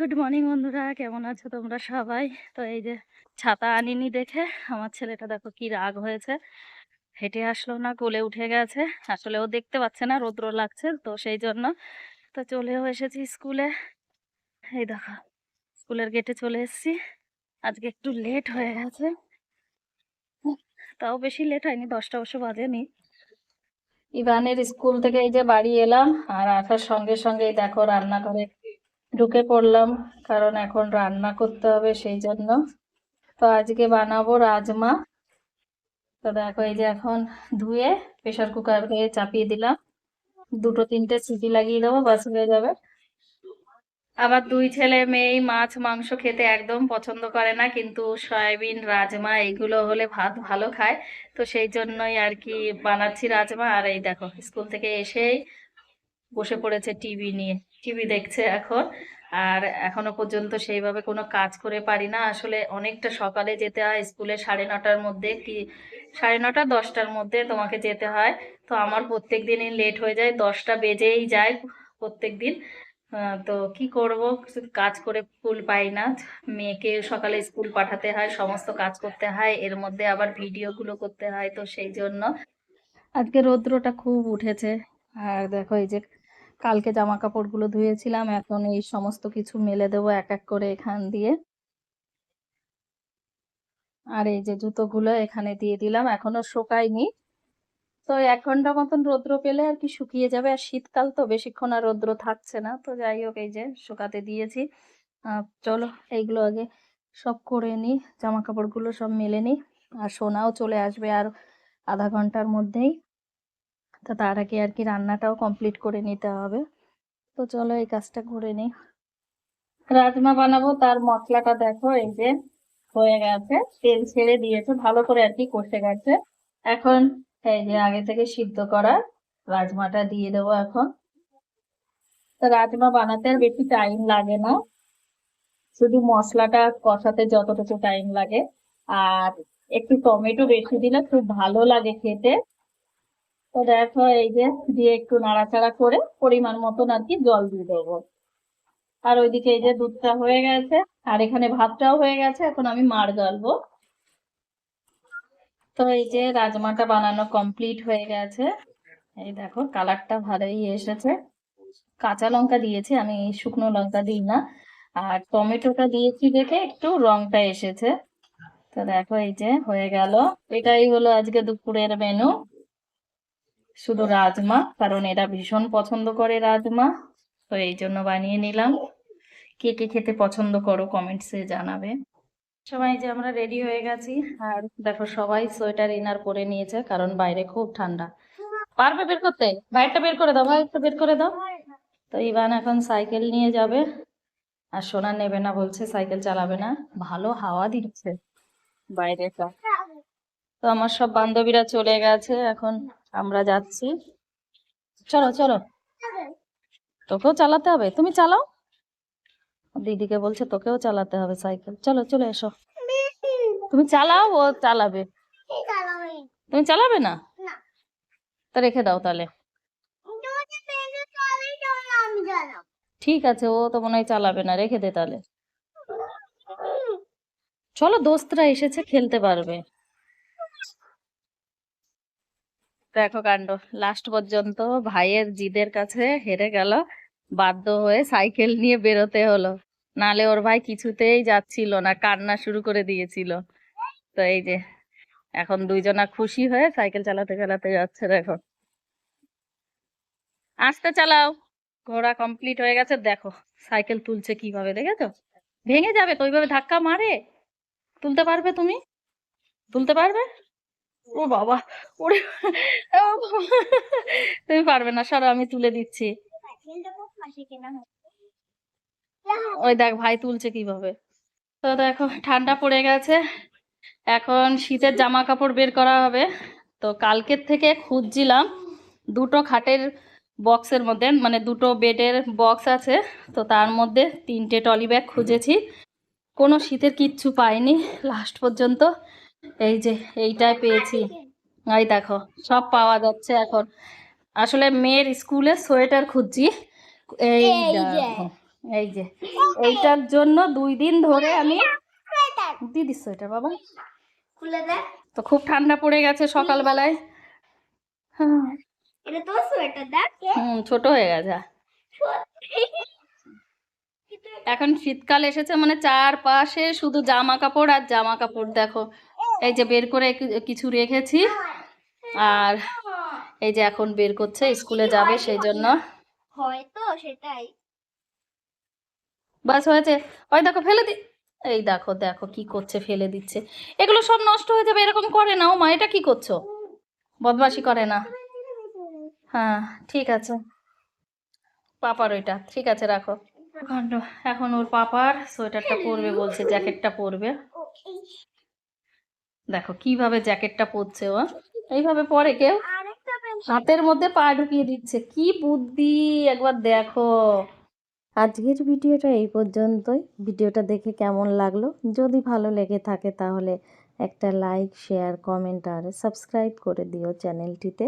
Good morning বন্ধুরা। কেমন আছো তোমরা সবাই? তো এই যে ছাতা আনিনি দেখে, আমার ছেলেটা দেখো কি রাগ হয়েছে। হেঁটে আসলো না, কোলে উঠে গেছে। আসলে ও দেখতে পাচ্ছে না, রৌদ্র লাগছে, তো সেই জন্য তো চলেও এসেছি স্কুলে। এই দেখো, স্কুলের গেটে চলে এসেছি। আজকে একটু লেট হয়ে গেছে। তাও বেশি লেট হয়নি, দশটা অবশ্য বাজেনি। ইভানের স্কুল থেকে এই যে বাড়ি এলাম, আর আসার সঙ্গে সঙ্গেই দেখো রান্নাঘরে ঢুকে পড়লাম, কারণ এখন রান্না করতে হবে সেই জন্য। তো আজকে বানাবো রাজমা। তো দেখো, এই যে এখন ধুয়ে প্রেশার কুকারে চাপিয়ে দিলাম। দুটো তিনটে সিটি লাগিয়ে দেবো, বাস হয়ে যাবে। আবার দুই ছেলে মেয়েই মাছ মাংস খেতে একদম পছন্দ করে না, কিন্তু সয়াবিন, রাজমা এগুলো হলে ভাত ভালো খায়। তো সেই জন্যই আর কি বানাচ্ছি রাজমা। আর এই দেখো, স্কুল থেকে এসেই বসে পড়েছে টিভি নিয়ে, টিভি দেখছে এখন। আর এখনও পর্যন্ত সেইভাবে কোনো কাজ করে পারি না। আসলে অনেকটা সকালে যেতে হয় স্কুলে সাড়ে নটার মধ্যে কি, সাড়ে নটা, দশটার মধ্যে তোমাকে যেতে হয়। তো আমার প্রত্যেক দিনই লেট হয়ে যায়, দশটা বেজেই যায় প্রত্যেক দিন। তো কি করব? কাজ করে ফুল পাই না। মেয়েকে সকালে স্কুল পাঠাতে হয়, সমস্ত কাজ করতে হয়, এর মধ্যে আবার ভিডিওগুলো করতে হয়, তো সেই জন্য। আজকে রৌদ্রটা খুব উঠেছে। আর দেখো এই যে কালকে জামা কাপড়গুলো ধুয়েছিলাম, এখন এই সমস্ত কিছু মেলে দেবো এক এক করে এখান দিয়ে। আর এই যে জুতোগুলো এখানে দিয়ে দিলাম, এখনও শুকায়নি। তো এক ঘণ্টা মতন রৌদ্র পেলে আর কি শুকিয়ে যাবে, আর শীতকাল তো বেশিক্ষণ আর রৌদ্র থাকছে না। তো যাই হোক, এই যে শুকাতে দিয়েছি। চলো এইগুলো আগে সব করে নিই জামা কাপড়গুলো সব মেলে নিই আর সোনাও চলে আসবে আর আধা ঘণ্টার মধ্যেই। তো তার আগে আর কি রান্নাটাও কমপ্লিট করে নিতে হবে। তো চলো এই কাজটা করে নিই। রাজমা বানাবো, তার মশলাটা দেখো, এই যে হয়ে গেছে। তেল ছেড়ে দিয়েছে, ভালো করে আর কি কষে গেছে। এখন এই যে আগে থেকে সিদ্ধ করা রাজমাটা দিয়ে দেবো এখন। তো রাজমা বানাতে আর বেশি টাইম লাগে না। শুধু মশলাটা কষাতে যতটুকু টাইম লাগে। আর একটু টমেটো বেশি দিলে খুব ভালো লাগে খেতে। তো দেখো, এই যে দিয়ে একটু নাড়াচাড়া করে পরিমাণ মতন আর কি জল দিয়ে দেবো। আর ওইদিকে এই যে দুধটা হয়ে গেছে, আর এখানে ভাতটাও হয়ে গেছে, এখন আমি মার গালবো। তো এই যে রাজমাটা বানানো কমপ্লিট হয়ে গেছে। এই দেখো, কালারটা ভালোই এসেছে। কাঁচা লঙ্কা দিয়েছি, আমি শুকনো লঙ্কা দিই না। আর টমেটোটা দিয়েছি দেখে একটু রংটা এসেছে। তো দেখো, এই যে হয়ে গেল। এটাই হলো আজকে দুপুরের মেনু শুধু রাজমা, কারণ এরা ভীষণ পছন্দ করে রাজমা। তো এই জন্য বানিয়ে নিলাম। কে কে খেতে পছন্দ করো কমেন্টসে জানাবে। সবাই যে আমরা রেডি হয়ে গেছি। আর দেখো, সবাই সোয়েটার ইনার পরে নিয়েছে, কারণ বাইরে খুব ঠান্ডা। পারবে বের করতে? বাইরটা বের করে দাও বাইরটা বের করে দাও। তো ইভান এখন সাইকেল নিয়ে যাবে। আর সোনা নেবে না, বলছে সাইকেল চালাবে না। ভালো হাওয়া দিচ্ছে বাইরেটা। তো আমার সব বান্ধবীরা চলে গেছে এখন। আমরা যাচ্ছি। চলো চলো। তোকেও চালাতে হবে। তুমি চালাও। দিদিকে বলছে তোকেও চালাতে হবে সাইকেল। চলো চলে এসো। তুমি চালাও ও চালাবে। তুমি চালাবে না? তা রেখে দাও তাহলে। ঠিক আছে ও তো মনে হয় চালাবে না। রেখে দে তাহলে। চলো দোস্তরা এসেছে খেলতে পারবে। দেখো কাণ্ড। লাস্ট পর্যন্ত ভাইয়ের জিদের কাছে হেরে গেল, বাধ্য হয়ে সাইকেল নিয়ে বেরোতে হলো। নালে ওর ভাই কিছুতেই যাচ্ছিল না, কান্না শুরু করে দিয়েছিল। তো এই যে, এখন দুইজনা খুশি হয়ে সাইকেল চালাতে চালাতে যাচ্ছে, দেখো। আস্তে চালাও। ঘোড়া কমপ্লিট হয়ে গেছে, দেখো সাইকেল তুলছে কীভাবে, দেখেছ? ভেঙে যাবে তো, ওইভাবে ধাক্কা মারে। তুলতে পারবে তুমি? তুলতে পারবে? ও বাবা, ওরে তুমি পারবে না, সরো, আমি তুলে দিচ্ছি। ওই দেখ ভাই তুলছে কীভাবে। তো দেখো, ঠান্ডা পড়ে গেছে। এখন শীতের জামা কাপড় বের করা হবে। তো কালকের থেকে খুঁজছিলাম দুটো খাটের বক্সের মধ্যে মানে দুটো বেডের বক্স আছে। তো তার মধ্যে তিনটে টলি ব্যাগ খুঁজেছি। কোনো শীতের কিচ্ছু পাইনি, লাস্ট পর্যন্ত। এই যে এইটাই পেয়েছি। এই দেখো সব পাওয়া যাচ্ছে এখন। আসলে মেয়ের স্কুলে সোয়েটার খুঁজছি। এই এই যে। এইটার জন্য দুই দিন ধরে আমি দিদি সোয়েটার বাবা। খুলে দেখ। তো খুব ঠান্ডা পড়ে গেছে সকালবেলায়। হ্যাঁ। এটা তোর সোয়েটার দেখ। হুম ছোট হয়ে গেছে। এখন শীতকাল এসেছে মানে চারপাশে শুধু জামা কাপড় আর জামা কাপড় দেখো। এই যে বের করে কিছু রেখেছি। আর এই যে এখন বের করছে স্কুলে যাবে সেই জন্য হয়তো সেটাই। বাস হয়েছে। ওই দেখো ফেলে দি এই দেখো দেখো কি করছে ফেলে দিচ্ছে। এগুলো সব নষ্ট হয়ে যাবে এরকম করে না ও মা এটা কি করছ? বদমাশি করে না। হ্যাঁ ঠিক আছে। পাপার ওইটা ঠিক আছে রাখো। এখন ওর পাপার সোয়েটারটা পরবে বলছে জ্যাকেটটা পরবে। দেখো কীভাবে জ্যাকেটটা পরছে ও এইভাবে পরে কেউ? হাতের মধ্যে পা ঢুকিয়ে দিচ্ছে। কি বুদ্ধি! একবার দেখো। আজকের ভিডিওটা এই পর্যন্তই। ভিডিওটা দেখে কেমন লাগল? যদি ভালো লেগে থাকে তাহলে একটা লাইক শেয়ার কমেন্ট আর সাবস্ক্রাইব করে দিও চ্যানেলটিতে।